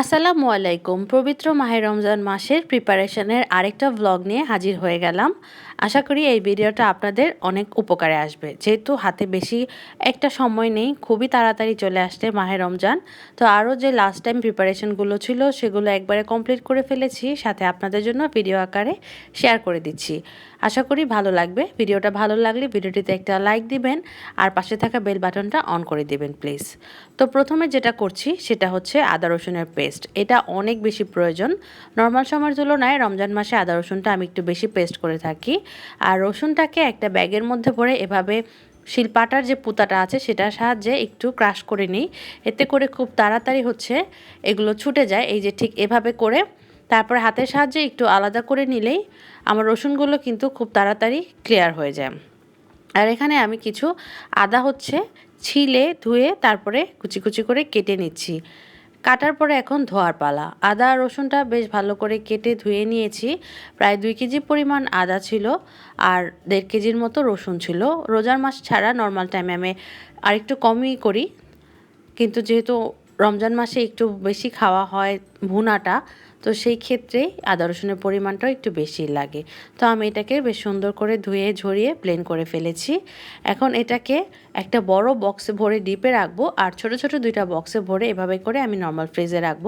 আসসালামু আলাইকুম। পবিত্র মাহে রমজান মাসের প্রিপারেশনের আরেকটা ব্লগ নিয়ে হাজির হয়ে গেলাম। আশা করি এই ভিডিওটা আপনাদের অনেক উপকারে আসবে। যেহেতু হাতে বেশি একটা সময় নেই, খুবই তাড়াতাড়ি চলে আসছে মাহে রমজান। তো আরও যে লাস্ট টাইম প্রিপারেশনগুলো ছিল, সেগুলো একবারে কমপ্লিট করে ফেলেছি, সাথে আপনাদের জন্য ভিডিও আকারে শেয়ার করে দিচ্ছি। আশা করি ভালো লাগবে। ভিডিওটা ভালো লাগলে ভিডিওটিতে একটা লাইক দিবেন, আর পাশে থাকা বেল বাটনটা অন করে দিবেন প্লিজ তো প্রথমে যেটা করছি, সেটা হচ্ছে আদা রসুনের পেস্ট এটা অনেক বেশি প্রয়োজন। নর্মাল সময়ের তুলনায় রমজান মাসে আদা রসুনটা আমি একটু বেশি পেস্ট করে থাকি। আর রসুনটাকে একটা ব্যাগের মধ্যে ভরে এভাবে শিলপাটার যে পুতাটা আছে, সেটার সাহায্যে একটু ক্রাশ করে নিই। এতে করে খুব তাড়াতাড়ি হচ্ছে, এগুলো ছুটে যায়। এই যে ঠিক এভাবে করে তারপরে হাতের সাহায্যে একটু আলাদা করে নিলেই আমার রসুনগুলো কিন্তু খুব তাড়াতাড়ি ক্লিয়ার হয়ে যায়। আর এখানে আমি কিছু আদা হচ্ছে, ছিলে, ধুয়ে তারপরে কুচি কুচি করে কেটে নিচ্ছি। কাটার পরে এখন ধোয়ার পালা। আদা রসুনটা বেশ ভালো করে কেটে ধুয়ে নিয়েছি। প্রায় দুই কেজি পরিমাণ আদা ছিল আর দেড় কেজির মতো রসুন ছিল। রোজার মাস ছাড়া নর্মাল টাইমে আমি আরেকটু কমই করি। কিন্তু যেহেতু রমজান মাসে একটু বেশি খাওয়া হয় ভুনাটা, তো সেই ক্ষেত্রে আদা রসুনের পরিমাণটাও একটু বেশি লাগে। তো আমি এটাকে বেশ সুন্দর করে ধুয়ে ঝরিয়ে প্লেন করে ফেলেছি। এখন এটাকে একটা বড় বক্সে ভরে ডিপে রাখব, আর ছোট ছোট দুইটা বক্সে ভরে এভাবে করে আমি নর্মাল ফ্রিজে রাখব।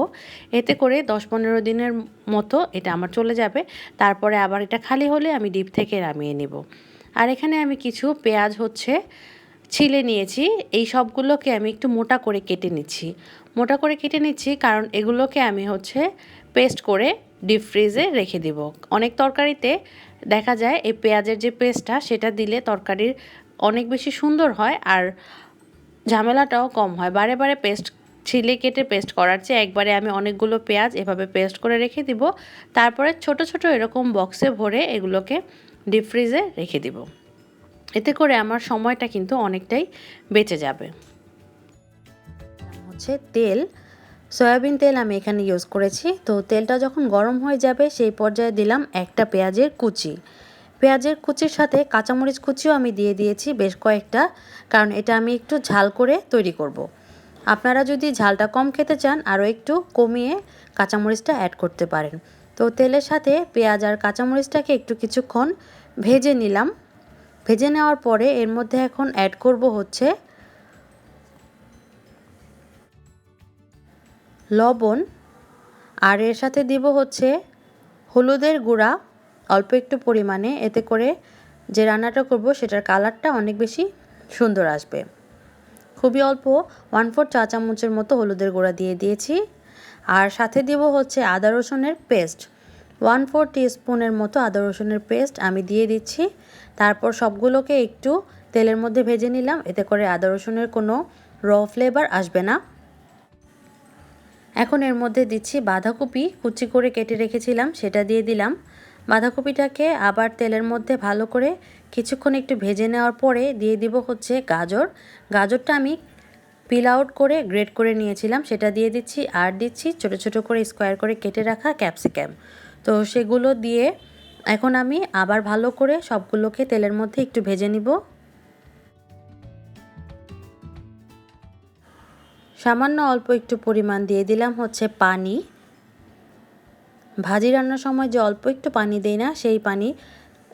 এতে করে দশ পনেরো দিনের মতো এটা আমার চলে যাবে। তারপরে আবার এটা খালি হলে আমি ডিপ থেকে নামিয়ে নিব। আর এখানে আমি কিছু পেঁয়াজ হচ্ছে, ছিলে নিয়েছি। এই সবগুলোকে আমি একটু মোটা করে কেটে নিচ্ছি। মোটা করে কেটে নিচ্ছি, কারণ এগুলোকে আমি হচ্ছে পেস্ট করে ডিপ ফ্রিজে রেখে দিব। অনেক তরকারিতে দেখা যায় এই পেঁয়াজের যে পেস্টটা, সেটা দিলে তরকারির অনেক বেশি সুন্দর হয় আর ঝামেলাটাও কম হয়। বারে বারে পেস্ট ছিলে কেটে পেস্ট করার চেয়ে একবারে আমি অনেকগুলো পেঁয়াজ এভাবে পেস্ট করে রেখে দিব। তারপরে ছোট ছোট এরকম বক্সে ভরে এগুলোকে ডিপ ফ্রিজে রেখে দিব। এতে করে আমার সময়টা কিন্তু অনেকটাই বেঁচে যাবে। হচ্ছে তেল। সয়াবিন তেল আমি এখানে ইউজ করেছি। তো তেলটা যখন গরম হয়ে যাবে, সেই পর্যায়ে দিলাম একটা পেঁয়াজের কুচি। পেঁয়াজের কুচির সাথে কাঁচামরিচ কুচিও আমি দিয়ে দিয়েছি বেশ কয়েকটা, কারণ এটা আমি একটু ঝাল করে তৈরি করব। আপনারা যদি ঝালটা কম খেতে চান, আরও একটু কমিয়ে কাঁচামরিচটা অ্যাড করতে পারেন। তো তেলের সাথে পেঁয়াজ আর কাঁচামরিচটাকে একটু কিছুক্ষণ ভেজে নিলাম। ভেজে নেওয়ার পরে এর মধ্যে এখন অ্যাড করব হচ্ছে লবণ। আর এর সাথে দিব হচ্ছে হলুদের গুঁড়া। অল্প একটু পরিমাণে। এতে করে যে রান্নাটা করব, সেটার কালারটা অনেক বেশি সুন্দর আসবে। খুবই অল্প ওয়ান ফোর চা চামচের মতো হলুদের গুঁড়া দিয়ে দিয়েছি। আর সাথে দিব হচ্ছে আদা রসুনের পেস্ট। ওয়ান ফোর স্পুনের মতো আদা রসুনের পেস্ট আমি দিয়ে দিচ্ছি। তারপর সবগুলোকে একটু তেলের মধ্যে ভেজে নিলাম। এতে করে আদা রসুনের কোনো র ফ্লেভার আসবে না। এখন এর মধ্যে দিচ্ছি বাঁধাকপি, কুচি করে কেটে রেখেছিলাম, সেটা দিয়ে দিলাম। বাঁধাকপিটাকে আবার তেলের মধ্যে ভালো করে কিছুক্ষণ একটু ভেজে নেওয়ার পরে দিয়ে দিব হচ্ছে গাজর। গাজরটা আমি পিল আউট করে গ্রেড করে নিয়েছিলাম, সেটা দিয়ে দিচ্ছি আর দিচ্ছি ছোট ছোট করে স্কোয়ার করে কেটে রাখা ক্যাপসিক্যাম তো সেগুলো দিয়ে এখন আমি আবার ভালো করে সবগুলোকে তেলের মধ্যে একটু ভেজে নিব। সামান্য অল্প একটু পরিমাণ দিয়ে দিলাম হচ্ছে পানি। ভাজি রান্নার সময় যে অল্প একটু পানি দেই না, সেই পানি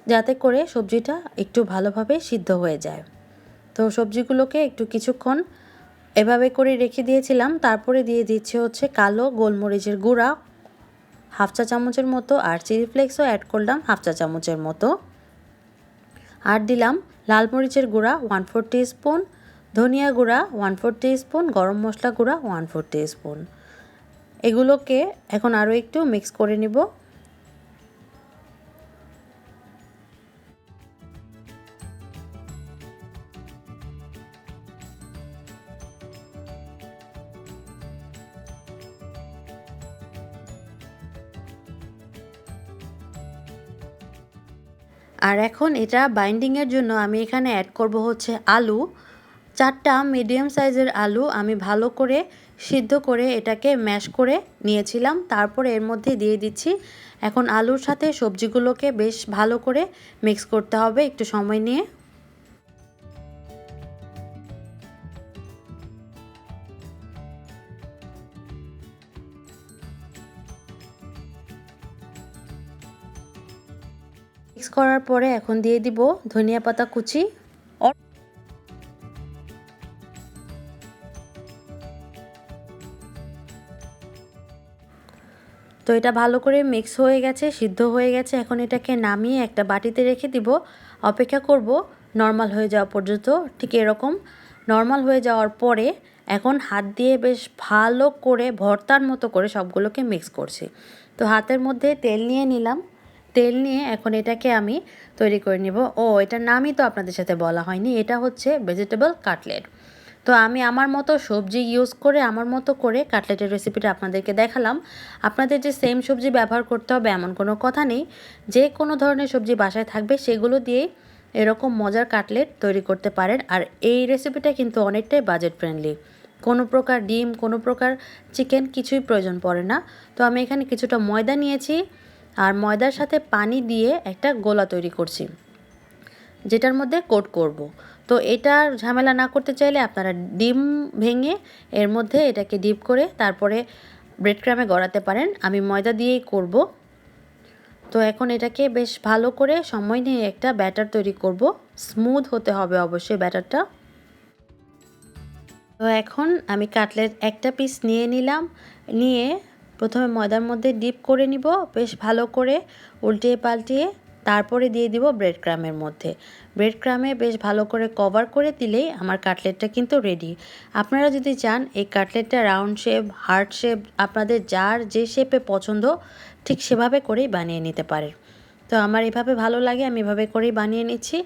যাতে করে সবজিটা একটু ভালোভাবে সিদ্ধ হয়ে যায়। তো সবজিগুলোকে একটু কিছুক্ষণ এভাবে করে রেখে দিয়েছিলাম। তারপরে দিয়ে দিচ্ছে হচ্ছে কালো গোলমরিচের গুঁড়া, হাফ চা চামচের মতো, আর চিলি ফ্লেক্সও অ্যাড করলাম হাফ চা চামচের মতো। আর দিলাম লাল মরিচের গুঁড়া, ওয়ান ফোর স্পুন ধনিয়া গুঁড়া ওয়ান ফোর স্পুন গরম মশলা গুঁড়া ওয়ান ফোর স্পুন এগুলোকে এখন আরও একটু মিক্স করে নিব। আর এখন এটা বাইন্ডিংয়ের জন্য আমি এখানে অ্যাড করব হচ্ছে আলু। চারটা মিডিয়াম সাইজের আলু আমি ভালো করে সিদ্ধ করে এটাকে ম্যাশ করে নিয়েছিলাম। তারপর এর মধ্যে দিয়ে দিচ্ছি। এখন আলুর সাথে সবজিগুলোকে বেশ ভালো করে মিক্স করতে হবে একটু সময় নিয়ে। মিক্স করার পরে এখন দিয়ে দিব ধনিয়া পাতা কুচি। তো এটা ভালো করে মিক্স হয়ে গেছে, সিদ্ধ হয়ে গেছে। এখন এটাকে নামিয়ে একটা বাটিতে রেখে দিব। অপেক্ষা করব নর্মাল হয়ে যাওয়া পর্যন্ত। ঠিক এরকম নর্মাল হয়ে যাওয়ার পরে এখন হাত দিয়ে বেশ ভালো করে ভর্তার মতো করে সবগুলোকে মিক্স করছি। তো হাতের মধ্যে তেল নিয়ে নিলাম। তেল নিয়ে এখন এটাকে আমি তৈরি করে নিব। ও এটার নামই তো আপনাদের সাথে বলা হয়নি। এটা হচ্ছে ভেজিটেবল কাটলেট তো আমি আমার মতো সবজি ইউজ করে, আমার মতো করে কাটলেটের রেসিপিটা আপনাদেরকে দেখালাম। আপনাদের যে সেম সবজি ব্যবহার করতে হবে এমন কোনো কথা নেই। যে কোনো ধরনের সবজি বাসায় থাকবে, সেগুলো দিয়ে এরকম মজার কাটলেট তৈরি করতে পারেন। আর এই রেসিপিটা কিন্তু অনেকটাই বাজেট ফ্রেন্ডলি কোনো প্রকার ডিম, কোনো প্রকার চিকেন কিছুই প্রয়োজন পড়ে না। তো আমি এখানে কিছুটা ময়দা নিয়েছি আর ময়দার সাথে পানি দিয়ে একটা গোলা তৈরি করছি, যেটার মধ্যে কোট করব। তো এটার ঝামেলা না করতে চাইলে আপনারা ডিম ভেঙে এর মধ্যে এটাকে ডিপ করে তারপরে ব্রেড ক্রামে গড়াতে পারেন। আমি ময়দা দিয়েই করব। তো এখন এটাকে বেশ ভালো করে সময় নিয়ে একটা ব্যাটার তৈরি করব। স্মুথ হতে হবে অবশ্যই ব্যাটারটা। তো এখন আমি কাটলেট একটা পিস নিয়ে নিলাম। নিয়ে প্রথমে ময়দার মধ্যে ডিপ করে নিব। বেশ ভালো করে উল্টিয়ে পাল্টিয়ে তারপরে দিয়ে দিব ব্রেড ক্রামের মধ্যে। ব্রেড ক্রামে বেশ ভালো করে কভার করে দিলেই আমার কাটলেটটা কিন্তু রেডি আপনারা যদি চান, এই কাটলেটটা রাউন্ড শেপ হার্ট শেপ আপনাদের যার যে শেপে পছন্দ, ঠিক সেভাবে করেই বানিয়ে নিতে পারেন তো আমার এভাবে ভালো লাগে, আমি এভাবে করেই বানিয়ে নিচ্ছি।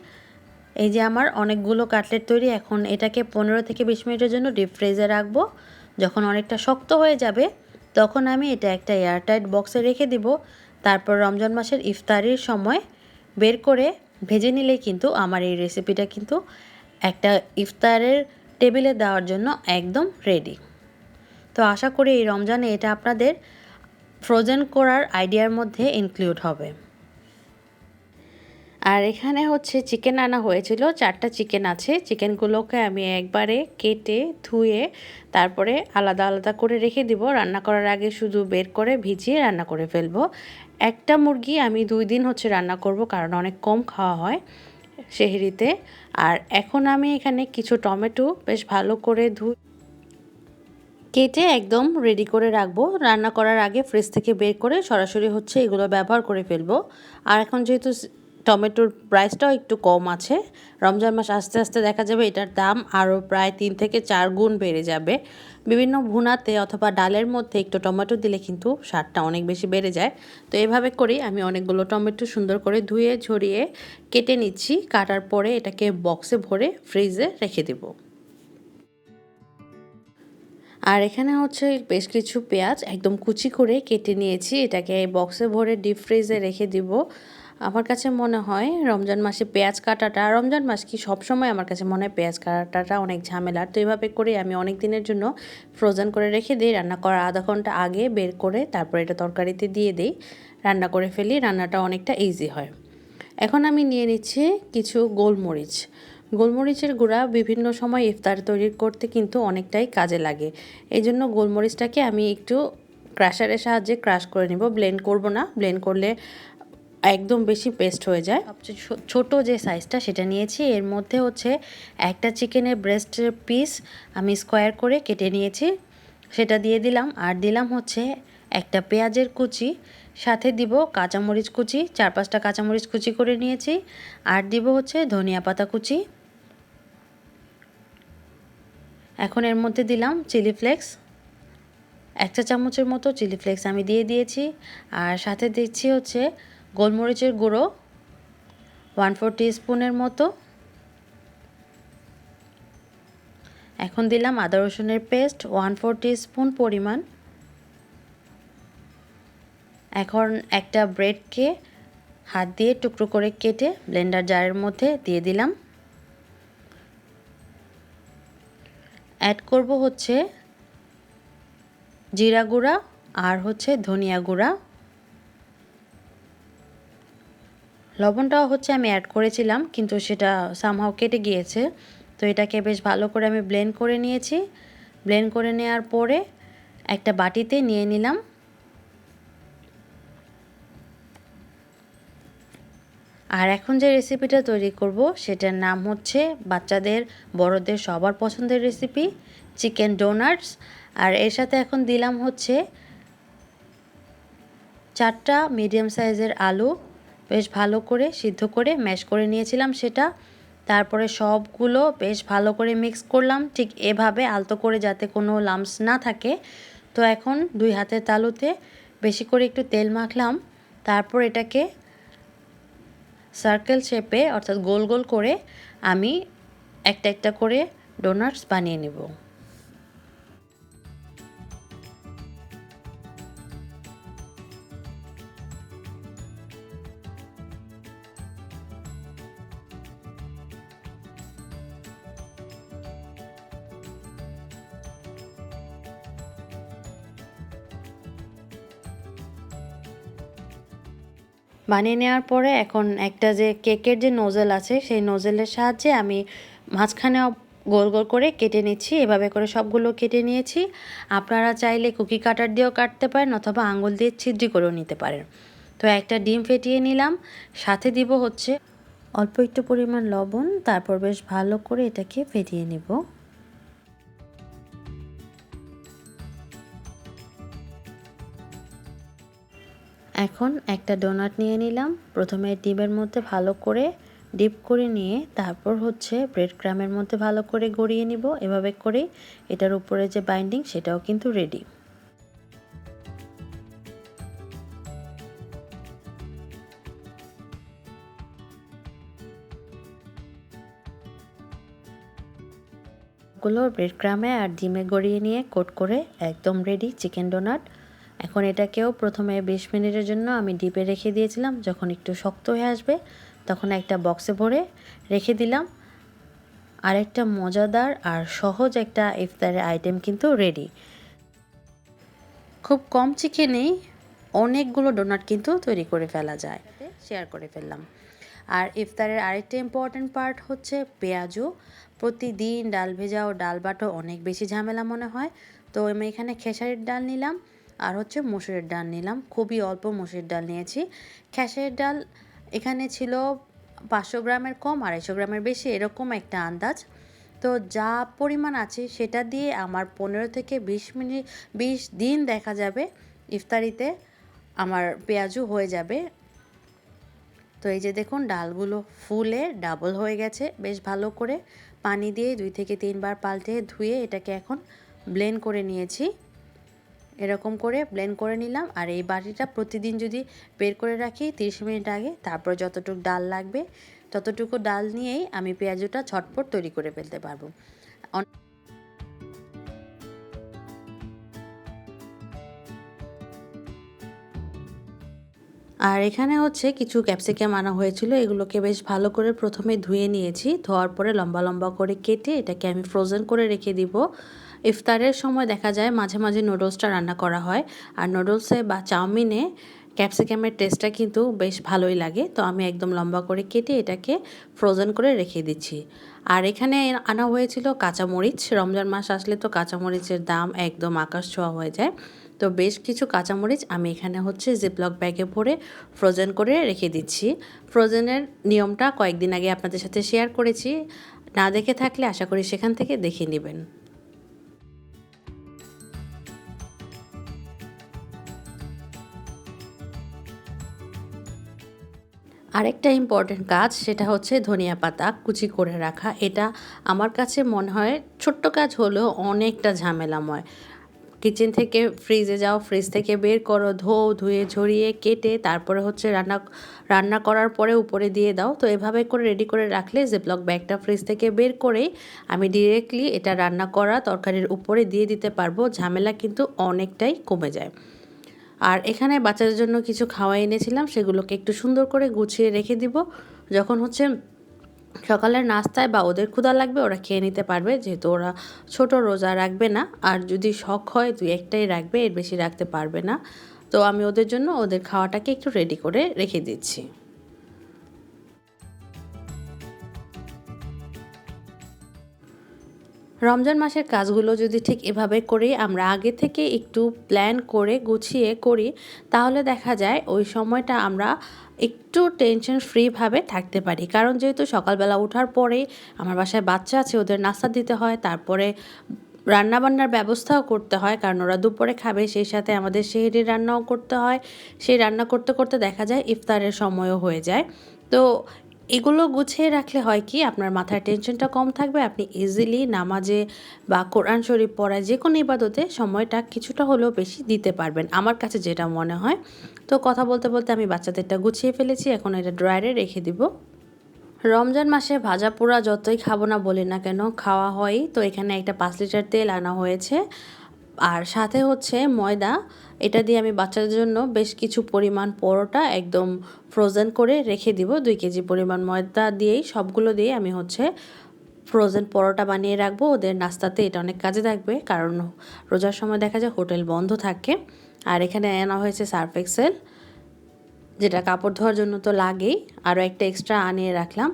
এই যে আমার অনেকগুলো কাটলেট তৈরি, এখন এটাকে পনেরো থেকে বিশ মিনিটের জন্য ডিপ ফ্রিজে রাখব। যখন অনেকটা শক্ত হয়ে যাবে, তখন আমি এটা একটা এয়ারটাইট বক্সে রেখে দিব। তারপর রমজান মাসের ইফতারির সময় বের করে ভেজে নিলেই কিন্তু আমার এই রেসিপিটা কিন্তু একটা ইফতারের টেবিলে দেওয়ার জন্য একদম রেডি তো আশা করি এই রমজানে এটা আপনাদের ফ্রোজেন করার আইডিয়ার মধ্যে ইনক্লুড হবে। আর এখানে হচ্ছে চিকেন আনা হয়েছিল, চারটা চিকেন আছে। চিকেনগুলোকে আমি একবারে কেটে, ধুয়ে, তারপরে আলাদা আলাদা করে রেখে দিব। রান্না করার আগে শুধু বের করে ভিজিয়ে রান্না করে ফেলব। একটা মুরগি আমি দুই দিন হচ্ছে রান্না করব কারণ অনেক কম খাওয়া হয় সেহরিতে। আর এখন আমি এখানে কিছু টমেটো বেশ ভালো করে ধু কেটে একদম রেডি করে রাখব। রান্না করার আগে ফ্রিজ থেকে বের করে সরাসরি হচ্ছে এগুলো ব্যবহার করে ফেলব। আর এখন যেহেতু টমেটোর প্রাইসটাও একটু কম আছে। রমজান মাস আস্তে আস্তে দেখা যাবে এটার দাম আরও প্রায় তিন থেকে চার গুণ বেড়ে যাবে। বিভিন্ন ভুনাতে অথবা ডালের মধ্যে একটু টমেটো দিলে কিন্তু স্বাদটা অনেক বেশি বেড়ে যায়। তো এভাবে করেই আমি অনেকগুলো টমেটো সুন্দর করে ধুয়ে, ঝরিয়ে কেটে নিচ্ছি। কাটার পরে এটাকে বক্সে ভরে ফ্রিজে রেখে দেবো। আর এখানে হচ্ছে বেশ কিছু পেঁয়াজ একদম কুচি করে কেটে নিয়েছি। এটাকে বক্সে ভরে ডিপ ফ্রিজে রেখে দিব। আমার কাছে মনে হয় রমজান মাসে পেঁয়াজ কাটাটা, রমজান মাস কি সবসময় আমার কাছে মনে হয় পেঁয়াজ কাটাটা অনেক ঝামেলার তো এইভাবে করে আমি অনেক দিনের জন্য ফ্রোজেন করে রেখে দিই, রান্না করার আধা ঘণ্টা আগে বের করে তারপর এটা তরকারিতে দিয়ে দিই, রান্না করে ফেলি, রান্নাটা অনেকটা ইজি হয়। এখন আমি নিয়ে নিচ্ছি কিছু গোলমরিচ। গোলমরিচের গুঁড়া বিভিন্ন সময় ইফতার তৈরি করতে কিন্তু অনেকটাই কাজে লাগে। এই জন্য গোলমরিচটাকে আমি একটু ক্রাশারের সাহায্যে ক্রাশ করে নিব। ব্লেন্ড করব না। ব্লেন্ড করলে একদম বেশি পেস্ট হয়ে যায়। সবচেয়ে ছোটো যে সাইজটা সেটা নিয়েছি, এর মধ্যে হচ্ছে একটা চিকেনের ব্রেস্টের পিস আমি স্কোয়ার করে কেটে নিয়েছি, সেটা দিয়ে দিলাম। আর দিলাম হচ্ছে একটা পেঁয়াজের কুচি, সাথে দিব কাঁচামরিচ কুচি, চার পাঁচটা কাঁচামরিচ কুচি করে নিয়েছি। আর দিব হচ্ছে ধনিয়া পাতা কুচি। এখন এর মধ্যে দিলাম চিলি ফ্লেক্স এক চা চামচের মতো চিলি ফ্লেক্স আমি দিয়ে দিয়েছি। আর সাথে দিচ্ছি হচ্ছে গোলমরিচের গুঁড়ো ওয়ান ফোর স্পুনের মতো। এখন দিলাম আদা রসুনের পেস্ট ওয়ান ফোর স্পুন পরিমাণ। এখন একটা ব্রেডকে হাত দিয়ে টুকরো করে কেটে ব্লেন্ডার জারের মধ্যে দিয়ে দিলাম। অ্যাড করব হচ্ছে জিরা গুঁড়া আর হচ্ছে ধনিয়া গুঁড়া। লবণটাও হচ্ছে আমি অ্যাড করেছিলাম, কিন্তু সেটা সামহাও কেটে গিয়েছে। তো এটাকে বেশ ভালো করে আমি ব্লেন্ড করে নিয়েছি। ব্লেন্ড করে নেওয়ার পরে একটা বাটিতে নিয়ে নিলাম। আর এখন যে রেসিপিটা তৈরি করব, সেটার নাম হচ্ছে বাচ্চাদের, বড়দের সবার পছন্দের রেসিপি চিকেন ডোনাটস আর এর সাথে এখন দিলাম হচ্ছে চারটা মিডিয়াম সাইজের আলু। বেশ ভালো করে সিদ্ধ করে ম্যাশ করে নিয়েছিলাম সেটা। তারপরে সবগুলো বেশ ভালো করে মিক্স করলাম। ঠিক এভাবে আলতো করে যাতে কোনো লামস না থাকে। তো এখন দুই হাতের তালুতে বেশি করে একটু তেল মাখলাম। তারপর এটাকে সার্কেল শেপে অর্থাৎ গোল গোল করে আমি একটা একটা করে ডোনাটস বানিয়ে নেব। বানিয়ে নেওয়ার পরে এখন একটা যে কেকের যে নোজেল আছে, সেই নোজেলের সাহায্যে আমি মাঝখানে গোল গোল করে কেটে নিচ্ছি। এভাবে করে সবগুলো কেটে নিয়েছি। আপনারা চাইলে কুকি কাটার দিয়েও কাটতে পারেন অথবা আঙুল দিয়ে ছিদ্রি করেও নিতে পারেন। তো একটা ডিম ফেটিয়ে নিলাম। সাথে দিব হচ্ছে অল্প একটু পরিমাণ লবণ, তারপর বেশ ভালো করে এটাকে ফেটিয়ে নেব। এখন একটা ডোনাট নিয়ে নিলাম। প্রথমে ডিমের মধ্যে ভালো করে ডিপ করে নিয়ে তারপর হচ্ছে ব্রেড ক্রামের মধ্যে ভালো করে গড়িয়ে নিব। এভাবে করে এটার উপরে যে বাইন্ডিং সেটাও কিন্তু রেডি গুলো ব্রেড ক্রামে আর ডিমে গড়িয়ে নিয়ে কোট করে একদম রেডি চিকেন ডোনাট এখন এটাকেও প্রথমে বিশ মিনিটের জন্য আমি ডিপে রেখে দিয়েছিলাম। যখন একটু শক্ত হয়ে আসবে, তখন একটা বক্সে ভরে রেখে দিলাম। আরেকটা মজাদার আর সহজ একটা ইফতারের আইটেম কিন্তু রেডি খুব কম চিকেনেই অনেকগুলো ডোনাট কিন্তু তৈরি করে ফেলা যায়। শেয়ার করে ফেললাম। আর ইফতারের আরেকটা ইম্পর্ট্যান্ট পার্ট হচ্ছে পেঁয়াজু। প্রতিদিন ডাল ভেজা ও ডাল বাটো অনেক বেশি ঝামেলা মনে হয়। তো আমি এখানে খেসারির ডাল নিলাম। আর হচ্ছে মসুরের ডাল নিলাম। খুবই অল্প মসুরের ডাল নিয়েছি। খেসারির ডাল এখানে ছিল পাঁচশো গ্রামের কম, আড়াইশো গ্রামের বেশি, এরকম একটা আন্দাজ। তো যা পরিমাণ আছে সেটা দিয়ে আমার পনেরো থেকে বিশ মিনিট বিশ দিন দেখা যাবে ইফতারিতে আমার পেঁয়াজু হয়ে যাবে। তো এই যে দেখুন, ডালগুলো ফুলে ডাবল হয়ে গেছে। বেশ ভালো করে পানি দিয়ে দুই থেকে তিনবার পাল্টে ধুয়ে এটাকে এখন ব্লেন্ড করে নিয়েছি। এরকম করে ব্লেন্ড করে নিলাম। আর এই বাটিটা প্রতিদিন যদি বের করে রাখি তিরিশ মিনিট আগে, তারপর যতটুকু ডাল লাগবে, ততটুকু ডাল নিয়েই আমি পেঁয়াজটা ছটপট তৈরি করে ফেলতে পারব। আর এখানে হচ্ছে কিছু ক্যাপসিকাম আনা হয়েছিল, এগুলোকে বেশ ভালো করে প্রথমে ধুয়ে নিয়েছি। ধোয়ার পরে লম্বা লম্বা করে কেটে এটাকে আমি ফ্রোজেন করে রেখে দিব। ইফতারের সময় দেখা যায় মাঝে মাঝে নুডলসটা রান্না করা হয়। আর নুডলসে বা চাউমিনে ক্যাপসিকামের টেস্টটা কিন্তু বেশ ভালোই লাগে। তো আমি একদম লম্বা করে কেটে এটাকে ফ্রোজেন করে রেখে দিচ্ছি। আর এখানে আনা হয়েছিল কাঁচামরিচ। রমজান মাস আসলে তো কাঁচামরিচের দাম একদম আকাশ ছোঁয়া হয়ে যায়। তো বেশ কিছু কাঁচামরিচ আমি এখানে হচ্ছে জিপলক ব্যাগে ভরে ফ্রোজেন করে রেখে দিচ্ছি। ফ্রোজেনের নিয়মটা কয়েকদিন আগে আপনাদের সাথে শেয়ার করেছি। না দেখে থাকলে আশা করি সেখান থেকে দেখে নেবেন। আরেকটা ইম্পর্টেন্ট কাজ, সেটা হচ্ছে ধনিয়া পাতা কুচি করে রাখা। এটা আমার কাছে মনে হয় ছোট্ট কাজ হলেও অনেকটা ঝামেলাময়। কিচেন থেকে ফ্রিজে যাও ফ্রিজ থেকে বের করো ধো ধুয়ে, ঝরিয়ে, কেটে, তারপরে হচ্ছে রান্না রান্না করার পরে উপরে দিয়ে দাও। তো এভাবে করে রেডি করে রাখলে ব্লক ব্যাগটা ফ্রিজ থেকে বের করেই আমি ডিরেক্টলি এটা রান্না করা তরকারির উপরে দিয়ে দিতে পারব। ঝামেলা কিন্তু অনেকটাই কমে যায়। আর এখানে বাচ্চাদের জন্য কিছু খাওয়া এনেছিলাম, সেগুলোকে একটু সুন্দর করে গুছিয়ে রেখে দিব। যখন হচ্ছে সকালের নাস্তায় বা ওদের ক্ষুধা লাগবে, ওরা খেয়ে নিতে পারবে, যেহেতু ওরা ছোট, রোজা রাখবে না। আর যদি শখ হয় তুই একটাই রাখবে, এর বেশি রাখতে পারবে না। তো আমি ওদের জন্য ওদের খাওয়াটাকে একটু রেডি করে রেখে দিচ্ছি। রমজান মাসের কাজগুলো যদি ঠিক এভাবে করি, আমরা আগে থেকে একটু প্ল্যান করে গুছিয়ে করি, তাহলে দেখা যায় ওই সময়টা আমরা একটু টেনশন ফ্রিভাবে থাকতে পারি। কারণ যেহেতু সকালবেলা ওঠার পরে আমার বাসায় বাচ্চা আছে, ওদের নাস্তা দিতে হয়, তারপরে রান্নাবান্নার ব্যবস্থাও করতে হয়, কারণ ওরা দুপুরে খাবে, সেই সাথে আমাদের সেহেরি রান্নাও করতে হয়। সেই রান্না করতে করতে দেখা যায় ইফতারের সময়ও হয়ে যায়। তো এগুলো গুছিয়ে রাখলে হয় কি, আপনার মাথার টেনশনটা কম থাকবে, আপনি ইজিলি নামাজে বা কোরআন শরীফ পড়ায় যে কোনো ইবাদতে সময়টা কিছুটা হলেও বেশি দিতে পারবেন। আমার কাছে যেটা মনে হয়, তো কথা বলতে বলতে আমি বাচ্চাদেরটা গুছিয়ে ফেলেছি, এখন এটা ড্রয়ারে রেখে দিব। রমজান মাসে ভাজা পোড়া যতই খাব না বলি না কেন, খাওয়া হয় তো এখানে একটা পাঁচ লিটার তেল আনা হয়েছে। আর সাথে হচ্ছে ময়দা। এটা দিয়ে আমি বাচ্চাদের জন্য বেশ কিছু পরিমাণ পরোটা একদম ফ্রোজেন করে রেখে দিব। দুই কেজি পরিমাণ ময়দা দিয়েই সবগুলো দিয়ে আমি হচ্ছে ফ্রোজেন পরোটা বানিয়ে রাখব। ওদের নাস্তাতে এটা অনেক কাজে থাকবে, কারণ রোজার সময় দেখা যায় হোটেল বন্ধ থাকে। আর এখানে আনা হয়েছে সার্ফ এক্সেল, যেটা কাপড় ধোয়ার জন্য তো লাগেই। আরও একটা এক্সট্রা আনিয়ে রাখলাম।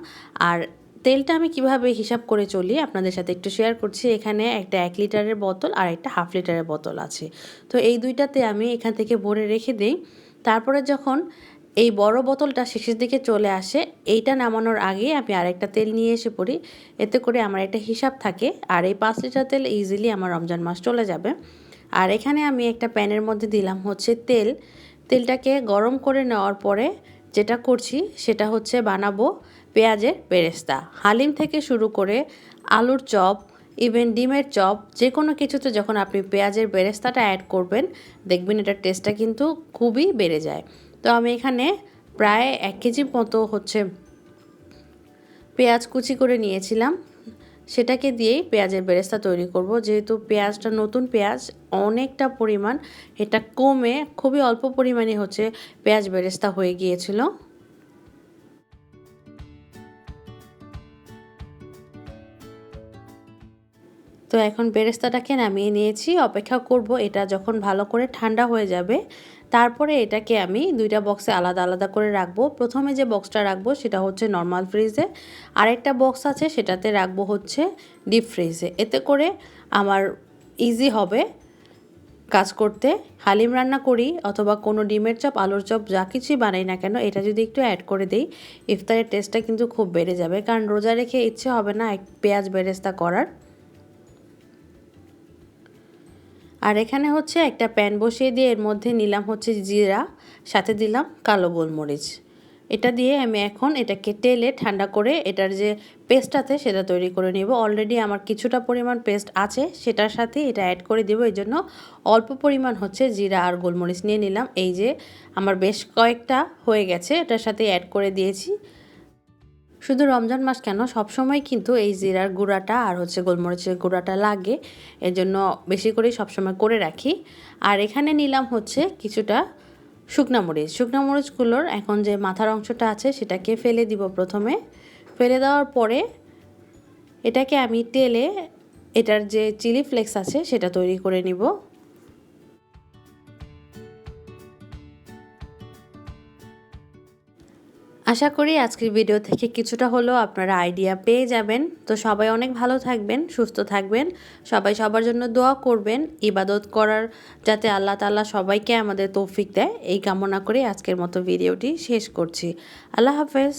আর তেলটা আমি কীভাবে হিসাব করে চলি আপনাদের সাথে একটু শেয়ার করছি। এখানে একটা এক লিটারের বোতল আর একটা হাফ লিটারের বোতল আছে। তো এই দুইটাতে আমি এখান থেকে ভরে রেখে দিই। তারপরে যখন এই বড় বোতলটা শেষের দিকে চলে আসে, এইটা নামানোর আগে আমি আরেকটা তেল নিয়ে এসে পড়ি। এতে করে আমার একটা হিসাব থাকে। আর এই পাঁচ লিটার তেল ইজিলি আমার রমজান মাস চলে যাবে। আর এখানে আমি একটা প্যানের মধ্যে দিলাম হচ্ছে তেল। তেলটাকে গরম করে নেওয়ার পরে যেটা করছি সেটা হচ্ছে বানাবো পেঁয়াজের বেরেস্তা হালিম থেকে শুরু করে আলুর চপ ইভেন ডিমের চপ যে কোনো কিছুতে যখন আপনি পেঁয়াজের বেরেস্তাটা অ্যাড করবেন, দেখবেন এটার টেস্টটা কিন্তু খুবই বেড়ে যায়। তো আমি এখানে প্রায় এক কেজি মতো হচ্ছে পেঁয়াজ কুচি করে নিয়েছিলাম। সেটাকে দিয়েই পেঁয়াজের বেরেস্তা তৈরি করব। যেহেতু পেঁয়াজটা নতুন পেঁয়াজ, অনেকটা পরিমাণ, এটা কমে খুবই অল্প পরিমাণে হচ্ছে পেঁয়াজ বেরেস্তা হয়ে গিয়েছিল। তো এখন বেরেস্তাটাকে নামিয়ে নিয়েছি অপেক্ষা করব এটা যখন ভালো করে ঠান্ডা হয়ে যাবে তারপরে এটাকে আমি দুইটা বক্সে আলাদা আলাদা করে রাখব। প্রথমে যে বক্সটা রাখব সেটা হচ্ছে নর্মাল ফ্রিজে আরেকটা বক্স আছে সেটাতে রাখব হচ্ছে ডিপ ফ্রিজে এতে করে আমার ইজি হবে কাজ করতে। হালিম রান্না করি অথবা কোনো ডিমের চপ, আলুর চপ, যা কিছুই বানাই না কেন, এটা যদি একটু অ্যাড করে দিই, ইফতারের টেস্টটা কিন্তু খুব বেড়ে যাবে। কারণ রোজা রেখে ইচ্ছে হবে না এক পেঁয়াজ বেরেস্তা করার। আর এখানে হচ্ছে একটা প্যান বসিয়ে দিয়ে এর মধ্যে নিলাম হচ্ছে জিরা, সাথে দিলাম কালো গোলমরিচ। এটা দিয়ে আমি এখন এটাকে তেলে ঠান্ডা করে এটার যে পেস্ট আছে সেটা তৈরি করে নিব। অলরেডি আমার কিছুটা পরিমাণ পেস্ট আছে, সেটার সাথে এটা অ্যাড করে দিব। এই জন্য অল্প পরিমাণ হচ্ছে জিরা আর গোলমরিচ নিয়ে নিলাম। এই যে আমার বেশ কয়েকটা হয়ে গেছে, এটার সাথে অ্যাড করে দিয়েছি। শুধু রমজান মাস কেন? সবসময় কিন্তু এই জিরার গুঁড়াটা আর হচ্ছে গোলমরিচের গুঁড়াটা লাগে। এজন্য বেশি করেই সবসময় করে রাখি। আর এখানে নিলাম হচ্ছে কিছুটা শুকনা মরিচ। শুকনা মরিচগুলোর এখন যে মাথার অংশটা আছে সেটাকে ফেলে দিব প্রথমে। ফেলে দেওয়ার পরে এটাকে আমি তেলে এটার যে চিলি ফ্লেক্স আছে সেটা তৈরি করে নিব। আশা করি আজকের ভিডিও থেকে কিছুটা হলেও আপনারা আইডিয়া পেয়ে যাবেন। তো সবাই অনেক ভালো থাকবেন, সুস্থ থাকবেন। সবাই সবার জন্য দোয়া করবেন, ইবাদত করার যাতে আল্লাহ তাল্লাহ সবাইকে আমাদের তৌফিক দেয়, এই কামনা করে আজকের মতো ভিডিওটি শেষ করছি। আল্লাহ হাফেজ।